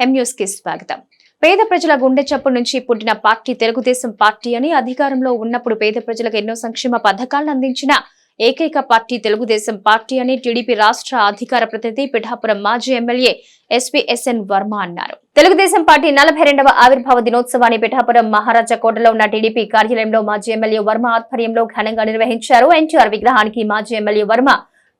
కి స్వాగతం. పేద ప్రజల గుండె చప్పుడు నుంచి పుట్టిన పార్టీ తెలుగుదేశం పార్టీ అని అధికారంలో ఉన్నప్పుడు పేద ప్రజలకు ఎన్నో సంక్షేమ పథకాలను అందించిన ఏకైక పార్టీ తెలుగుదేశం పార్టీ అని టీడీపీ రాష్ట్ర అధికార ప్రతినిధి పిఠాపురం మాజీ ఎమ్మెల్యే ఎస్పీఎస్ఎన్ వర్మ అన్నారు. తెలుగుదేశం పార్టీ నలభై రెండవ ఆవిర్భావ దినోత్సవాన్ని పిఠాపురం మహారాజా కోటలో ఉన్న టీడీపీ కార్యాలయంలో మాజీ ఎమ్మెల్యే వర్మ ఆధ్వర్యంలో ఘనంగా నిర్వహించారు. ఎన్టీఆర్ విగ్రహానికి మాజీ ఎమ్మెల్యే వర్మ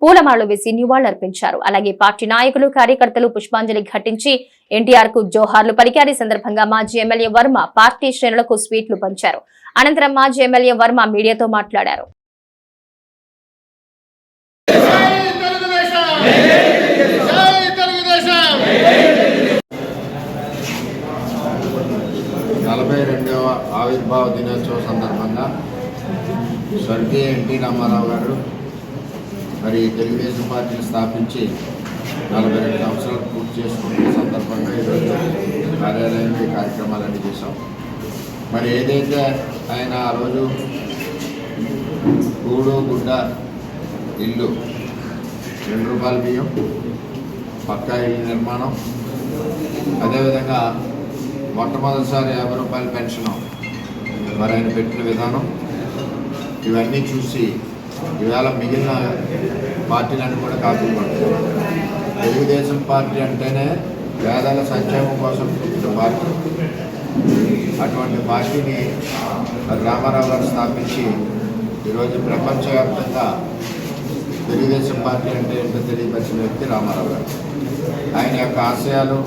పూలమాలలు వేసి నివాళులర్పించారు. అలాగే పార్టీ నాయకులు కార్యకర్తలు పుష్పాంజలి ఘటించి ఎన్టీఆర్కు జోహార్లు పలికారు. ఈ సందర్భంగా మాజీ ఎమ్మెల్యే వర్మ పార్టీ శ్రేణులకు స్వీట్లు పంచారు. అనంతరం మాజీ ఎమ్మెల్యే వర్మ మీడియాతో మాట్లాడారు. నలభై రెండవ ఆవిర్భావ దినోత్సవ సందర్భంగా స్వర్గీయ ఎన్టీ రామారావు గారు మరి తెలుగుదేశం పార్టీని స్థాపించి నలభై రెండు సంవత్సరాలు పూర్తి చేసుకుంటున్న సందర్భంగా ఈరోజు కార్యాలయంలో ఈ కార్యక్రమాలన్నీ చేశాం. మరి ఏదైతే ఆయన ఆ రోజు గూడు గుడ్డ ఇల్లు రెండు రూపాయల బియ్యం పక్కా ఇల్లు నిర్మాణం అదేవిధంగా మొట్టమొదటిసారి యాభై రూపాయల పెన్షన్ మరి ఆయన పెట్టిన విధానం ఇవన్నీ చూసి ఈవేళ మిగిలిన పార్టీలను కూడా కాపీ తెలుగుదేశం పార్టీ అంటేనే పేదల సంక్షేమం కోసం పుట్టిన పార్టీ. అటువంటి పార్టీని రామారావు గారు స్థాపించి ఈరోజు ప్రపంచవ్యాప్తంగా తెలుగుదేశం పార్టీ అంటే ఏంటో తెలియపరిచిన వ్యక్తి రామారావు గారు. ఆయన యొక్క ఆశయాలు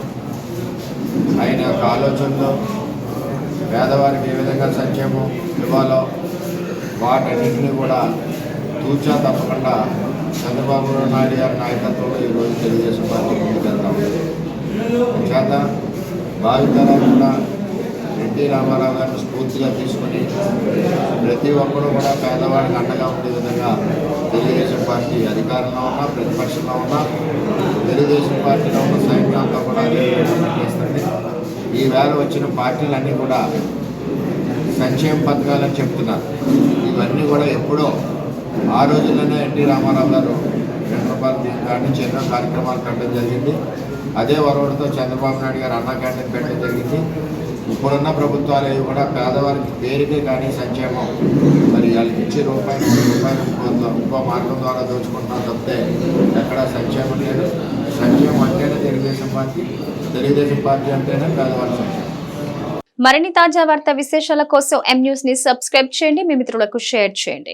ఆయన యొక్క ఆలోచనలు పేదవారికి ఏ విధంగా సంక్షేమం ఇవ్వాలో వాటన్నింటినీ కూడా తూచా తప్పకుండా చంద్రబాబు నాయుడు గారి నాయకత్వంలో ఈరోజు తెలుగుదేశం పార్టీ ముందుకెళ్తాం చేత భావితరాలు కూడా ఎన్టీ రామారావు గారిని స్ఫూర్తిగా తీసుకొని ప్రతి ఒక్కరూ కూడా పేదవాడికి అండగా ఉండే విధంగా తెలుగుదేశం పార్టీ అధికారంలో ఉన్నా ప్రతిపక్షంలో ఉన్నా తెలుగుదేశం పార్టీలో ఉన్న సైన్యంతో కూడా అదే చేస్తుంది. ఈ వేళ వచ్చిన పార్టీలన్నీ కూడా సంక్షేమ పథకాలని చెప్తున్నారు. ఇవన్నీ కూడా ఎప్పుడో ఆ రోజుల్లోనే ఎన్టీ రామారావు గారు రెండు రూపాయల బియ్యం నుంచి ఎన్నో కార్యక్రమాలు పెట్టడం జరిగింది. అదే వరవడితో చంద్రబాబు నాయుడు గారు అన్న క్యాంటీన్ పెట్టడం జరిగింది. ఇప్పుడున్న ప్రభుత్వాలు ఏవి కూడా పేదవారికి పేరుకే కానీ సంక్షేమం. మరి వాళ్ళకి ఇచ్చే రూపాయలు రూపాయలు ఇంకో మార్గం ద్వారా దోచుకుంటున్నారు తప్పితే ఎక్కడ సంక్షేమం లేదు. సంక్షేమం అంటేనే తెలుగుదేశం పార్టీ తెలుగుదేశం పార్టీ అంటేనే పేదవారి సంక్షేమం. మరిన్ని తాజా వార్త విశేషాల కోసం ఎం న్యూస్ని సబ్స్క్రైబ్ చేయండి. మీ మిత్రులకు షేర్ చేయండి.